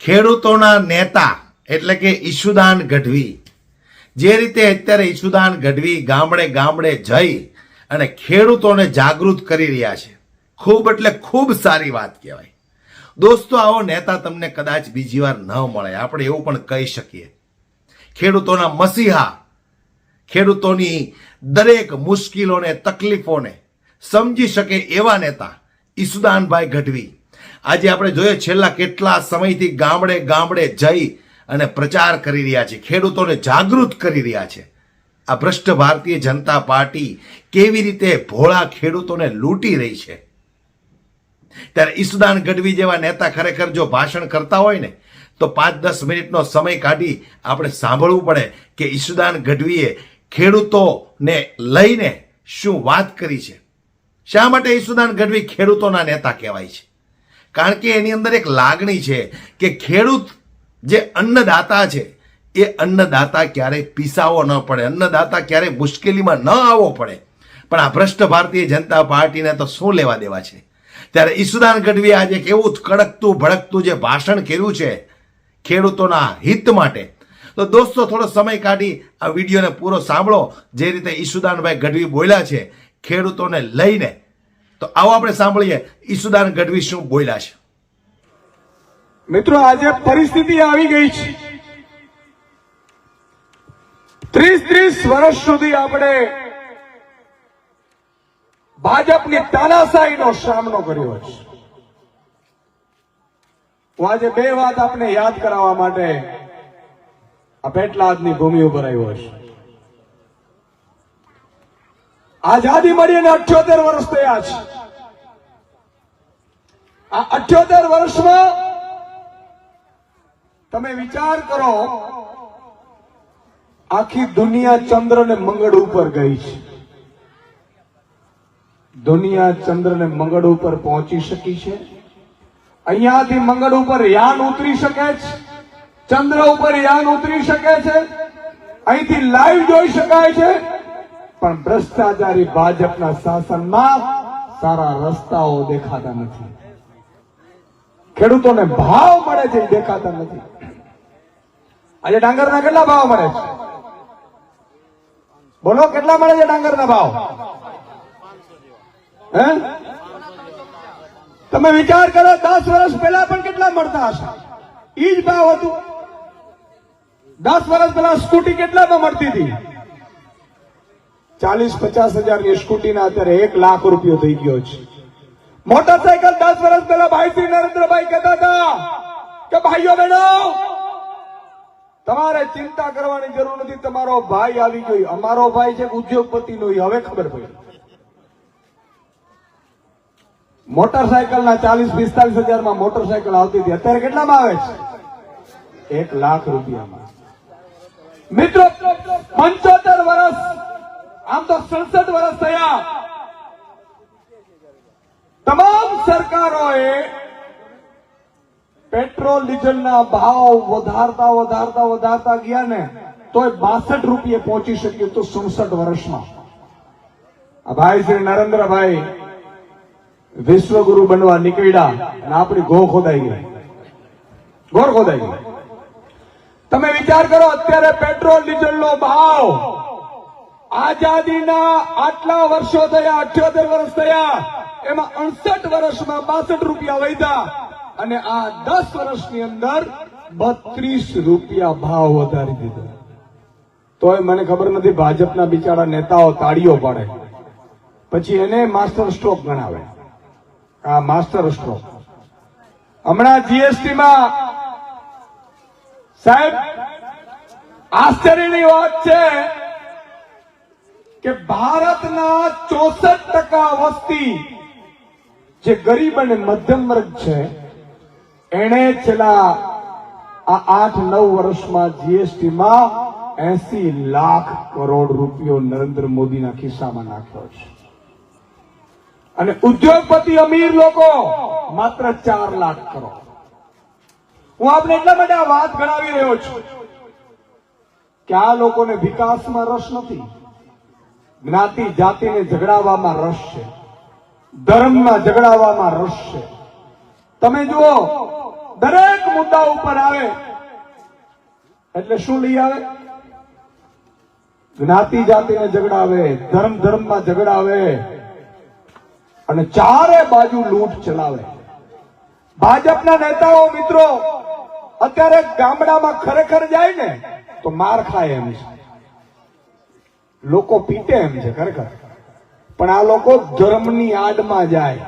ખેડૂતોના નેતા એટલે કે ઈશુદાન ગઢવી. જે રીતે અત્યારે ઈશુદાન ગઢવી ગામડે ગામડે જઈ અને ખેડૂતોને જાગૃત કરી રહ્યા છે. ખૂબ એટલે ખૂબ સારી વાત કહેવાય. દોસ્તો, આવો નેતા તમને કદાચ બીજી વાર ન મળે. આપણે એવું પણ કહી શકીએ. ખેડૂતોના મસીહા, ખેડૂતોની દરેક મુશ્કેલોને તકલીફોને સમજી શકે એવા નેતા ઈસુદાનભાઈ ગઢવી. આજે આપણે જોઈએ છેલ્લા કેટલા સમયથી ગામડે ગામડે જઈ અને પ્રચાર કરી રહ્યા છે, ખેડૂતોને જાગૃત કરી રહ્યા છે. આ ભ્રષ્ટ ભારતીય જનતા પાર્ટી કેવી રીતે ભોળા ખેડૂતોને લૂંટી રહી છે? ત્યારે ઈસુદાન ગઢવી જેવા નેતા ખરેખર જો ભાષણ કરતા હોય ને, તો પાંચ દસ મિનિટનો સમય કાઢી આપણે સાંભળવું પડે કે ઈસુદાન ગઢવીએ ખેડૂતોને લઈને શું વાત કરી છે. શા માટે ઈસુદાન ગઢવી ખેડૂતોના નેતા કહેવાય છે? કારણ કે એની અંદર એક લાગણી છે કે ખેડૂત જે અન્નદાતા છે, એ અન્નદાતા ક્યારેય પીસાવો ન પડે, અન્નદાતા ક્યારેય મુશ્કેલીમાં ન આવવો પડે. પણ આ ભ્રષ્ટ ભારતીય જનતા પાર્ટીને તો શું લેવા દેવા છે? ત્યારે ઈસુદાન ગઢવીએ આજે કેવું કડકતું, ભડકતું જે ભાષણ કર્યું છે ખેડૂતોના હિત માટે. તો દોસ્તો, થોડો સમય કાઢી આ વિડીયોને પૂરો સાંભળો. જે રીતે ઈસુદાનભાઈ ગઢવી બોલ્યા છે, ખેડૂતોને લઈને તો આવો આપણે સાંભળીએ ઈસુદાન ગઢવી શું બોલ્યા છે. મિત્રો, આજે પરિસ્થિતિ આવી ગઈ છે. ત્રીસ ત્રીસ વર્ષ સુધી આપણે ભાજપની તાનાશાહીનો સામનો કર્યો છે. હું આજે બે વાત આપને યાદ કરાવવા માટે આ પેટલાદની ભૂમિ ઉપર આવ્યો છે. આઝાદી મળીને અઠ્યોતેર વર્ષ થયા છે. આ અઠ્યોતેર વર્ષમાં તમે વિચાર કરો, આખી દુનિયા ચંદ્ર ને મંગળ ઉપર ગઈ છે. દુનિયા ચંદ્ર ને મંગળ ઉપર પહોંચી શકી છે. અહીંયાથી મંગળ ઉપર યાન ઉતરી શકે છે. ચંદ્ર ઉપર યાન ઉતરી શકે છે. અહીંથી લાઈવ જોઈ શકાય છે. પણ ભ્રષ્ટાચારી ભાજપના શાસનમાં સારા રસ્તાઓ દેખાતા નથી. ખેડૂતોને ભાવ મળે છે દેખાતા નથી. આજે ડાંગરના કેટલા ભાવ મળે છે? બોલો, કેટલા મળે છે ડાંગરના ભાવ? હે? તમે વિચાર કરો, દસ વર્ષ પહેલા પણ કેટલા મળતા હશે? ઈ જ ભાવ હતું. દસ વર્ષ પહેલા સ્કૂટી કેટલામાં મળતી હતી? ચાલીસ પચાસ હજારની સ્કૂટીના અત્યારે એક લાખ રૂપિયો થઈ ગયો છે. મોટરસાયકલ દસ વર્ષ પહેલા ભાઈ શ્રી નરેન્દ્રભાઈ કહેતા હતા કે, ભાઈઓ બહેનો, તમારે ચિંતા કરવાની જરૂર નથી. તમારો ભાઈ આવી ગયો. અમારો ભાઈ છે ઉદ્યોગપતિ નો હવે ખબર પડી. મોટરસાયકલના ચાલીસ પિસ્તાલીસ હજારમાં મોટરસાયકલ આવતી હતી. અત્યારે કેટલામાં આવે છે? એક લાખ રૂપિયામાં. મિત્રો, પંચોતેર વર્ષ આમ તો સંસદ વર્ષ થયા. તમામ સરકારોએ પેટ્રોલ, ડીઝલના ભાવ વધારતા વધારતા વધારતા ગયા ને, તોય બાસઠ રૂપિયે પહોંચી શક્યું તો સડસઠ વર્ષમાં. આ ભાઈ શ્રી નરેન્દ્રભાઈ વિશ્વગુરુ બનવા નીકળ્યા અને આપણી ગો ખોદાઈ ગઈ. ગોળ ખોદાઈ ગઈ. તમે વિચાર કરો, અત્યારે પેટ્રોલ, ડીઝલનો ભાવ આઝાદીના આટલા વર્ષો થયા, અઠ્યોતેર વર્ષ થયા, એમાં અડસઠ વર્ષમાં બાસઠ રૂપિયા વધ્યા અને આ દસ વર્ષની અંદર બત્રીસ રૂપિયા ભાવ વધારી દીધો. તોય મને ખબર નથી ભાજપના બિચારા નેતાઓ તાળીઓ પાડે. પછી એને માસ્ટર સ્ટ્રોક ગણાવે. આ માસ્ટર સ્ટ્રોક. હમણાં જીએસટી માં સાહેબ, આશ્ચર્યની વાત છે કે ભારતના ચોસઠ ટકા વસ્તી જે ગરીબ અને મધ્યમ વર્ગ છે, એણે છેલ્લા આ આઠ નવ વર્ષમાં જીએસટી માં એસી લાખ કરોડ રૂપિયો નરેન્દ્ર મોદીના ખિસ્સામાં નાખ્યો છે. અને ઉદ્યોગપતિ અમીર લોકો માત્ર ચાર લાખ કરોડ. હું આપને એટલા માટે આ વાત ગણાવી રહ્યો છું કે આ લોકોને વિકાસમાં રસ નથી. જ્ઞાતિ જાતિને ઝઘડાવવામાં રસ છે. ધર્મમાં ઝઘડાવવામાં રસ છે. તમે જુઓ, દરેક મુદ્દા ઉપર આવે. એટલે શું લઈ આવે? જ્ઞાતિ જાતિને ઝઘડાવે, ધર્મ ધર્મમાં ઝઘડાવે. અને ચારે બાજુ લૂંટ ચલાવે. ભાજપના નેતાઓ, મિત્રો, અત્યારે ગામડામાં ખરેખર જાય ને, તો માર ખાય એમ છે. લોકો પીટે એમ છે, ખરેખર. પણ આ લોકો ધર્મની આડમાં જાય.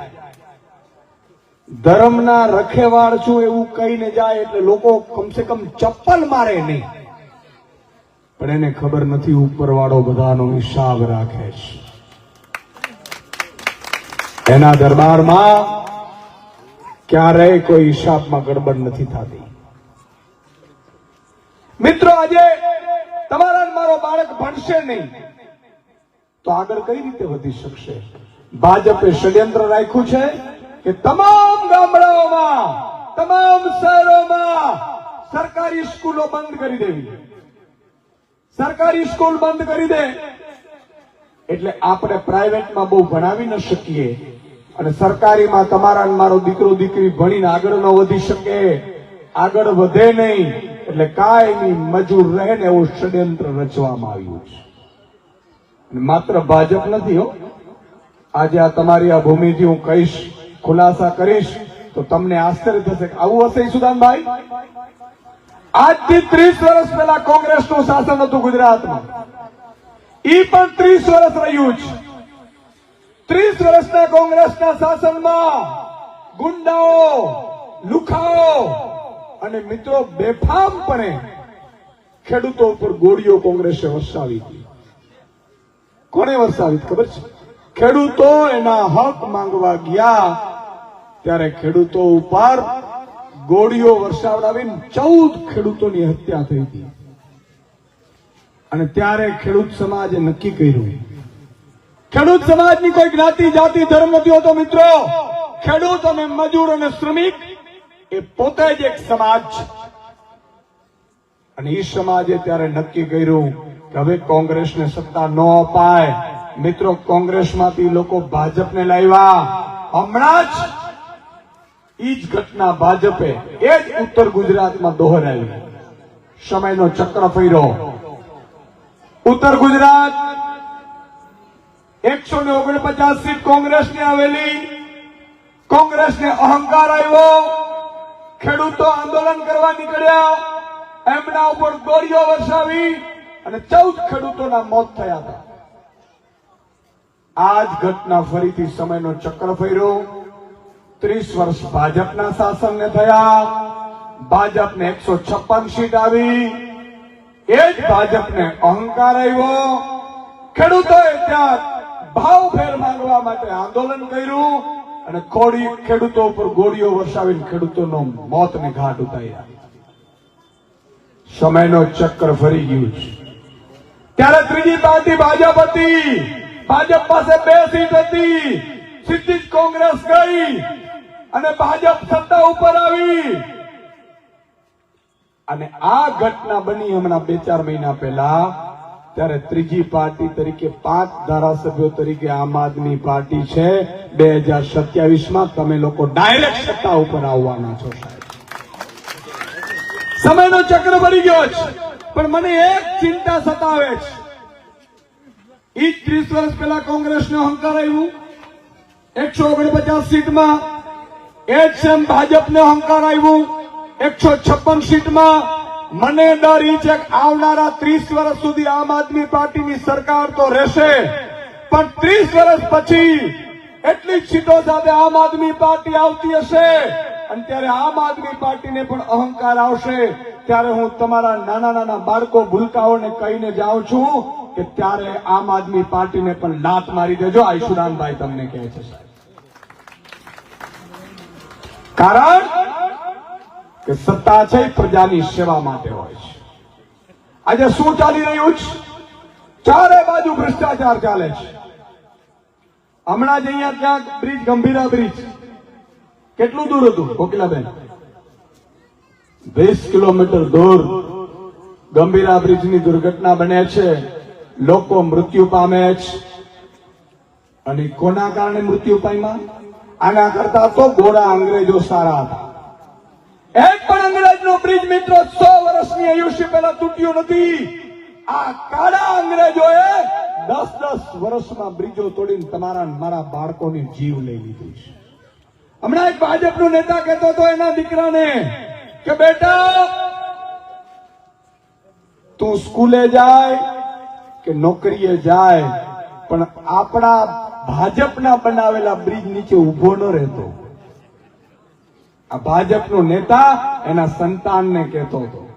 ધર્મના રખેવાળ છું એવું કહીને જાય એટલે લોકો કમસે કમ ચપ્પલ મારે નહીં. પણ એને ખબર નથી ઉપરવાળો બધાનો હિસાબ રાખે છે. એના દરબારમાં ક્યારેય કોઈ હિસાબમાં ગડબડ નથી થતી. મિત્રો, આજે તમારા મારો બાળક ભણશે નહીં. તો આગળ કઈ રીતે વધી શકશે? ભાજપે ષડયંત્ર રાખ્યું છે કે તમામ ગામડાઓમાં, તમામ શહેરોમાં સરકારી સ્કૂલો બંધ કરી દેવી. સરકારી સ્કૂલ બંધ કરી દે. એટલે આપણે પ્રાઇવેટમાં બહુ ભણાવી ન શકીએ. અને સરકારીમાં તમારા મારો દીકરો દીકરી ભણીને આગળ ન વધી શકે. આગળ વધે નહીં. એટલે કાયમી મજૂર રહે ને એવું ષડયંત્ર રચવામાં આવ્યું છે. માત્ર ભાજપ નથી હો. આજે આ તમારી આ ભૂમિથી હું કહીશ, ખુલાસા કરીશ, તો તમને આશ્ચર્ય થશે આવું હશે ઈસુદાનભાઈ? આજથી ત્રીસ વર્ષ પહેલા કોંગ્રેસનું શાસન હતું ગુજરાતમાં. ઈ પણ ત્રીસ વર્ષ રહ્યું છે ત્રીસ વર્ષના કોંગ્રેસના શાસનમાં ગુંડાઓ, લુખાઓ અને મિત્રો બેફામપણે ખેડૂતો ઉપર ગોળીઓ કોંગ્રેસે વરસાવી હતી. કોને વરસાવી ખબર છે? ખેડૂતો એના હક માંગવા ગયા ત્યારે ખેડૂતો ઉપર ગોળીઓ વરસાવડાવીને ચૌદ ખેડૂતોની હત્યા થઈ હતી. અને ત્યારે ખેડૂત સમાજે નક્કી કર્યું, ખેડૂત સમાજની કોઈ જ્ઞાતિ, જાતિ, ધર્મ નથી હોતો મિત્રો, ખેડૂત અને મજૂર અને શ્રમિક એ પોતે જ એક સમાજ છે. અને એ સમાજે ત્યારે નક્કી કર્યું કે હવે કોંગ્રેસને સત્તા ન અપાય. મિત્રો, કોંગ્રેસમાંથી લોકો ભાજપને લાવ્યા. હમણાં જ ઈ જ ઘટના ભાજપે, એ જ ઉત્તર ગુજરાતમાં દોહરાવી સમયનો ચક્ર ફર્યો. ઉત્તર ગુજરાત એકસો ને ઓગણપચાસ સીટ કોંગ્રેસને આવેલી. કોંગ્રેસને અહંકાર આવ્યો. ખેડૂતો આંદોલન કરવા નીકળ્યા. એમના ઉપર દોરીઓ વરસાવી અને ચૌદ ખેડૂતોના મોત થયા હતા. આ જ ઘટના ફરીથી સમયનો ચક્ર ફેર્યો. ત્રીસ વર્ષ ભાજપના શાસનને થયા. ભાજપને એકસો છપ્પન સીટ આવી. એ જ ભાજપને અહંકાર આવ્યો. ખેડૂતોએ ત્યાં ભાવ ફેર માંગવા માટે આંદોલન કર્યું. અને ખોડી ખેડૂતો ઉપર ગોળીઓ વરસાવીને ખેડૂતોનો મોતને ઘાટ ઉતાર્યા. સમયનો ચક્કર ફરી ગયું છે. ત્યારે ત્રીજી પાર્ટી ભાજપ હતી. ભાજપ પાસે બે સીટ હતી. સીધી જ કોંગ્રેસ ગઈ અને ભાજપ સત્તા ઉપર આવી. અને આ ઘટના બની હમણાં બે ચાર મહિના પહેલા ત્યારે ત્રીજી પાર્ટી તરીકે પાંચ ધારાસભ્યો તરીકે આમ આદમી પાર્ટી છે. બે હજાર તમે લોકો ડાયરેક્ટ સત્તા ઉપર આવવાના છો સમયનો ચક્ર ભરી ગયો છે. પણ મને એક ચિંતા સતાવે છે. ઈ ત્રીસ વર્ષ પહેલા કોંગ્રેસને અહંકાર આવ્યું. એકસો ઓગણપચાસ સીટમાં એ જ સેમ ભાજપને અહંકાર આવ્યું. એકસો છપ્પન સીટમાં મને ડર છે આવનારા ત્રીસ વર્ષ સુધી આમ આદમી પાર્ટીની સરકાર તો રહેશે. પણ ત્રીસ વર્ષ પછી એટલી સીટો સાથે આમ આદમી પાર્ટી આવતી હશે. અને ત્યારે આમ આદમી પાર્ટીને પણ અહંકાર આવશે. ત્યારે હું તમારા નાના નાના બાળકો ભૂલકાઓને કહીને જાઉં છું કે ત્યારે આમ આદમી પાર્ટીને પણ લાત મારી દેજો. આયુષરામભાઈ તમને કહે છે, સાહેબ. કારણ કે સત્તા છે પ્રજાની સેવા માટે હોય છે. આજે શું ચાલી રહ્યું છે? ચારે બાજુ ભ્રષ્ટાચાર ચાલે છે. હમણાં જ અહીંયા ક્યાંક બ્રિજ, ગંભીરા બ્રિજ. કેટલું દૂર હતું, કોકિલાબેન? વીસ કિલોમીટર દૂર ગંભીરા બ્રિજની દુર્ઘટના બને છે. લોકો મૃત્યુ પામે છે. અને કોના કારણે મૃત્યુ પામ્યા? આના કરતા તો ગોરા અંગ્રેજો સારા હતા. એક પણ અંગ્રેજનો બ્રિજ મિત્રો સો વર્ષની આયુષ્ય પહેલા તૂટ્યો નથી. આ કાળા અંગ્રેજોએ દસ દસ વર્ષમાં બ્રિજો તોડીને તમારા મારા બાળકોની જીવ લઈ લીધી છે. હમણાં એક ભાજપનો નેતા કહેતો હતો એના દીકરાને કે બેટા, તું સ્કૂલે જાય કે નોકરીએ જાય, પણ આપણા ભાજપના બનાવેલા બ્રિજ નીચે ઊભો ન રહેતો. આ ભાજપનો નેતા એના સંતાનને કહેતો હતો.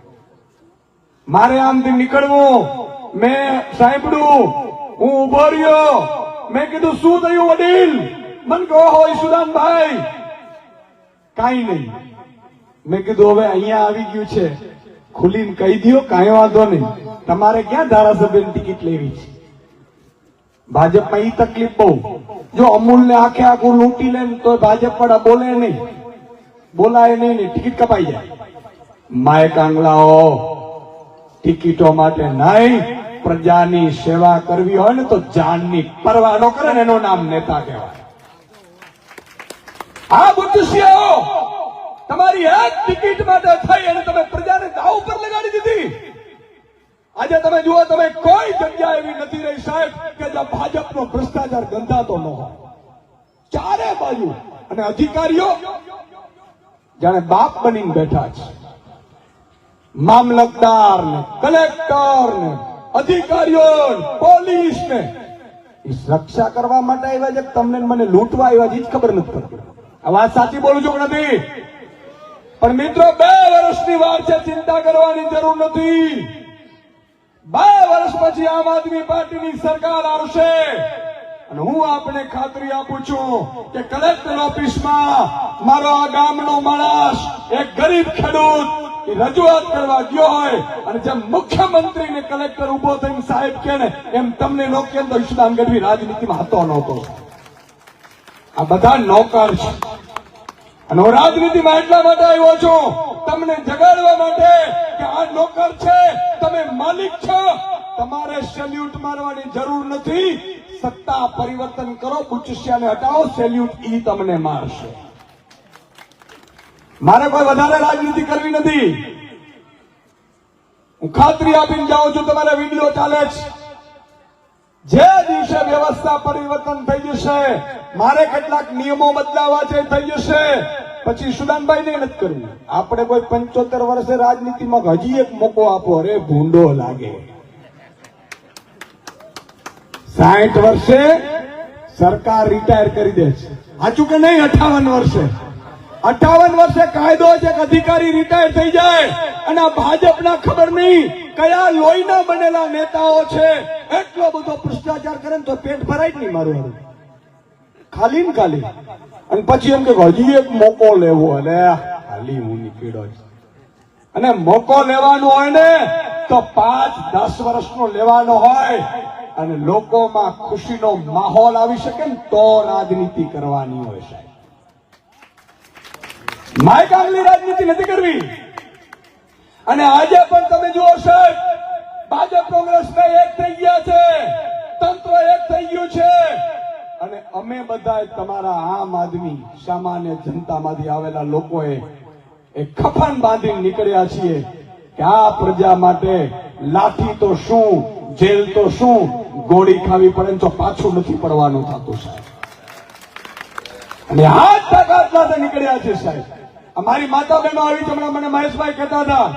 મારે આમથી નીકળવું. મેં સાંભળ્યું. હું ઊભો રહ્યો. મેં કીધું, શું થયું વડીલ? મને કહો હોય સુદાનભાઈ કાંઈ નહીં. મેં કીધું, હવે અહીંયા આવી ગયું છે. ખુલીને કહી દો કાંઈ વાંધો નહીં. તમારે ક્યાં ધારાસભ્યની ટિકિટ લેવી છે? ભાજપમાં ઈ તકલીફ બહુ. જો અમૂલ ને આખે આખું લૂંટી લે તો ભાજપ વાળા બોલે નહીં. બોલાય નહીં ને ટિકિટ કપાઈ જાય. માય કાંગલાઓ ટિકિટો માટે નહીં, પ્રજાની સેવા કરવી હોય ને તો જાનની પરવા ન કરે ને એનું નામ નેતા કહેવાય. આ બુદ્ધિશીઓ, તમારી એક ટિકિટ માટે થઈ અને તમે પ્રજાને દાવ ઉપર લગાડી દીધી. આજે તમે જુઓ, તમે કોઈ જગ્યા એવી નથી રહી સાહેબ કે જ્યાં ભાજપનો ભ્રષ્ટાચાર ગંધાતો ન હોય. ચારે બાજુ અને અધિકારીઓ જાણે બાપ બનીને બેઠા છે. મામલતદાર ને કલેક્ટર ને અધિકારીઓ પોલીસ ને રક્ષા કરવા માટે આવ્યા છે તમને મને લૂંટવા આવ્યા છે ખબર નથી પડતી. આ વાત સાચી બોલું છું નથી? પણ મિત્રો, બે વર્ષની વાત છે, ચિંતા કરવાની જરૂર નથી. બે વર્ષ પછી આમ આદમી પાર્ટીની સરકાર આવશે. અને હું આપને ખાતરી આપું છું કે કલેક્ટર ઓફિસમાં મારો આ ગામનો માણસ એક ગરીબ ખેડૂત રજૂઆત કરવા ગયો હોય અને જેમ મુખ્યમંત્રી ને કલેક્ટર ઊભો થઈને સાહેબ કે ને, એમ તમને નો કેમ તો ગઢવી રાજનીતિમાં હતો નહોતો આ બધા નોકર છે. અને હું રાજનીતિમાં એટલા માટે આવ્યો છું, તમને જગાડવા માટે કે આ નોકર છે, તમે માલિક છો. તમારે સેલ્યુટ મારવાની જરૂર નથી. સત્તા પરિવર્તન કરો બુચિસિયાને હટાવો સેલ્યુટ ઈ તમને મારશે. મારે કોઈ વધારે રાજનીતિ કરવી નથી. હું ખાતરી આપીને જાઉં છું, તમારા વીડિયો ચાલે છે જે દિવસે વ્યવસ્થા પરિવર્તન થઈ જશે, મારે કેટલાક નિયમો બદલાવા છે થઈ જશે. પછી સુદાનભાઈ ને નથી કરવું. આપણે કોઈ પંચોતેર વર્ષે રાજનીતિમાં હજી એક મોકો આપો, અરે ભૂંડો લાગે. સાઠ વર્ષે સરકાર રિટાયર કરી દે છે. સાચું કે નહીં? અઠાવન વર્ષે. અઠાવન વર્ષે કાયદો છે કે અધિકારી રિટાયર થઈ જાય અને ભાજપના ખબર નહીં કયા લોહીના બનેલા નેતાઓ છે. એટલો બધો ભ્રષ્ટાચાર કરે તો પેટ ભરાય જ નહીં મારું ખાલી ને ખાલી. અને પછી એમ કે હજી એક મોકો લેવો. અને ખાલી હું નીકળ્યો અને મોકો લેવાનો હોય ને તો પાંચ દસ વર્ષનો લેવાનો હોય. અને લોકોમાં ખુશીનો માહોલ આવી શકે ને તો રાજનીતિ કરવાની હોય સાહેબ. માય રાજનીતિ નથી કરવી. અને આજે પણ તમે જુઓ સાહેબ, ભાજપ કોંગ્રેસ એક થઈ ગયા છે, તંત્ર એક થઈ ગયું છે. અને અમે બધા તમારા આમ આદમી સામાન્ય જનતામાંથી આવેલા લોકોએ એ કફન બાંધીને નીકળ્યા છીએ કે આ પ્રજા માટે લાઠી તો શું, જેલ તો શું ગોળી ખાવી પડે તો પાછું નથી પડવાનું થતું સાહેબ. અને હાથ તાકાત સાથે નીકળ્યા છે સાહેબ. અમારી માતા બહેનો આવી હમણાં મને મહેશભાઈ કહેતા હતા,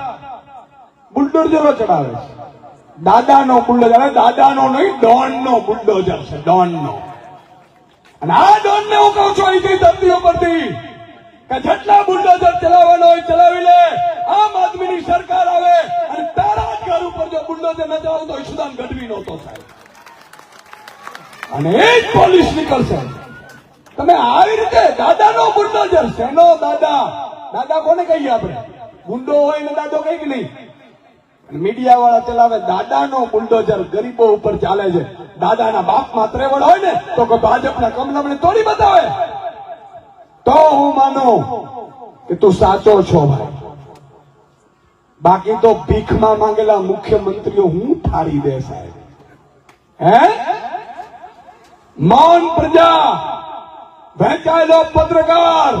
બુલડોઝરો ચડાવે છે. દાદાનો બુલડોઝર દાદાનો નહીં, ડોનનો બુલડોઝર છે, ડોનનો. અને આ ડોનને હું કહું છું, અહીંથી ધરતીઓ પરથી કે જેટલા બુલડોઝર ચલાવવાનો હોય ચલાવી લે. આમ આદમીની સરકાર આવે અને તારા ઘર ઉપર જો બુલડોઝર ન ચલાવો તો ઈશુદાન ગઢવી નહોતો સાહેબ અને એ જ પોલીસ નીકળશે. તમે આવી રીતે દાદાનો બુલડોઝર શેનો દાદા? દાદા કોને કહીએ આપણે? ગુંડો હોય ને દાદો કઈ કે નહીં. મીડિયા વાળા ચલાવે, દાદાનો બુલડોઝર ગરીબો ઉપર ચાલે છે. દાદાના બાપમાં ત્રેવડ હોય ને, તો કોઈ ભાજપના કમલમને તોડી બતાવે. તો હું માનું કે તું સાચો છો ભાઈ. બાકી તો ભીખમાં માંગેલા મુખ્યમંત્રીઓ હું ફાડી દે સાહેબ. હે? મૌન પ્રજા, વહેંચાયેલો પત્રકાર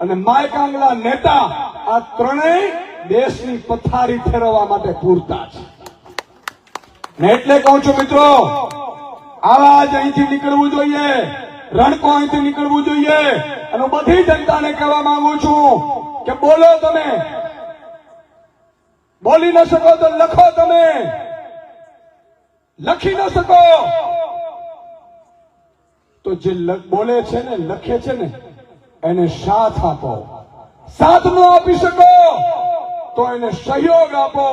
અને માયકાંગલા નેતા આ ત્રણેય દેશની પથારી ફેરવવા માટે પૂરતા છે. ને એટલે કહું છું મિત્રો આવાજ અહીંથી નીકળવું જોઈએ, રણકો અહીંથી નીકળવું જોઈએ અને બધી જનતાને કહેવા માંગુ છું કે બોલો તમે. બોલી ન શકો તો લખો તમે. લખી ન શકો. તો જે બોલે છે ને, લખે છે ને, એને સાથ આપો. સાથ ન આપી શકો, તો એને સહયોગ આપો.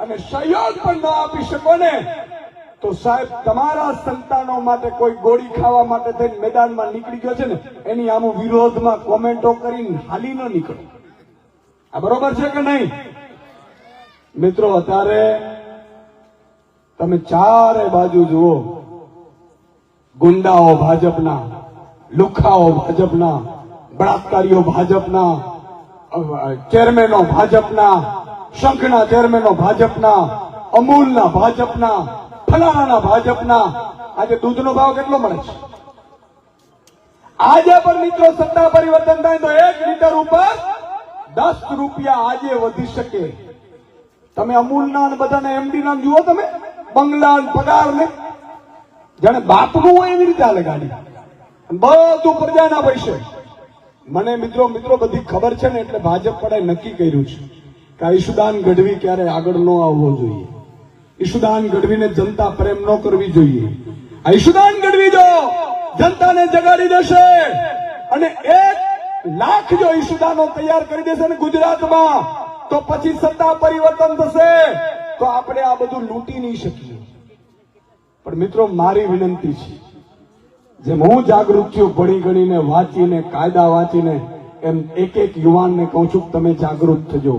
અને સહયોગ પણ ના આપી શકો ને, તો સાહેબ, તમારા સંતાનો માટે કોઈ ગોળી ખાવા માટે થઈને મેદાનમાં નીકળી ગયો છે ને, એની આમ વિરોધમાં કોમેન્ટો કરીને હાલી ન નીકળો. આ બરોબર છે કે નહીં? મિત્રો, અત્યારે તમે ચારે બાજુ જુઓ. ગુંડાઓ ભાજપના, લુખાઓ ભાજપના, બળાત્કારીઓ ભાજપના ચેરમેનો ભાજપના, શંખના ચેરમેનો ભાજપના, અમૂલના ભાજપના, ફલાણાના ભાજપના. આજે દૂધનો ભાવ કેટલો મળે છે? આજે પણ મિત્રો સત્તા પરિવર્તન થાય તો એક લીટર ઉપર દસ રૂપિયા આજે વધી શકે. તમે અમૂલના બધાને એમડી ના જુઓ તમે. બંગલા પગાર ને જાણે બાપનું હોય એવી રીતે હાલે ગાડી. બધું પ્રજાના પૈસે મને મિત્રો મિત્રો, બધી ખબર છે ને એટલે ભાજપ પડાય નક્કી કર્યું છે કે ઈશુદાન ગઢવી ક્યારે આગળ ન આવવો જોઈએ. ઈશુદાન ગઢવીને જનતા પ્રેમ ન કરવી જોઈએ. આ ગઢવી જો જનતાને જગાડી દેશે અને એક લાખ જો ઈશુદાનો તૈયાર કરી દેશે ને ગુજરાતમાં, તો પછી સત્તા પરિવર્તન થશે, તો આપણે આ બધું લૂંટી નહીં શકીએ. પણ મિત્રો, મારી વિનંતી છે, જેમ હું જાગૃત છું, ભણી ગણીને વાંચીને, કાયદા વાંચીને, એમ એક એક યુવાનને કહું છું તમે જાગૃત થજો.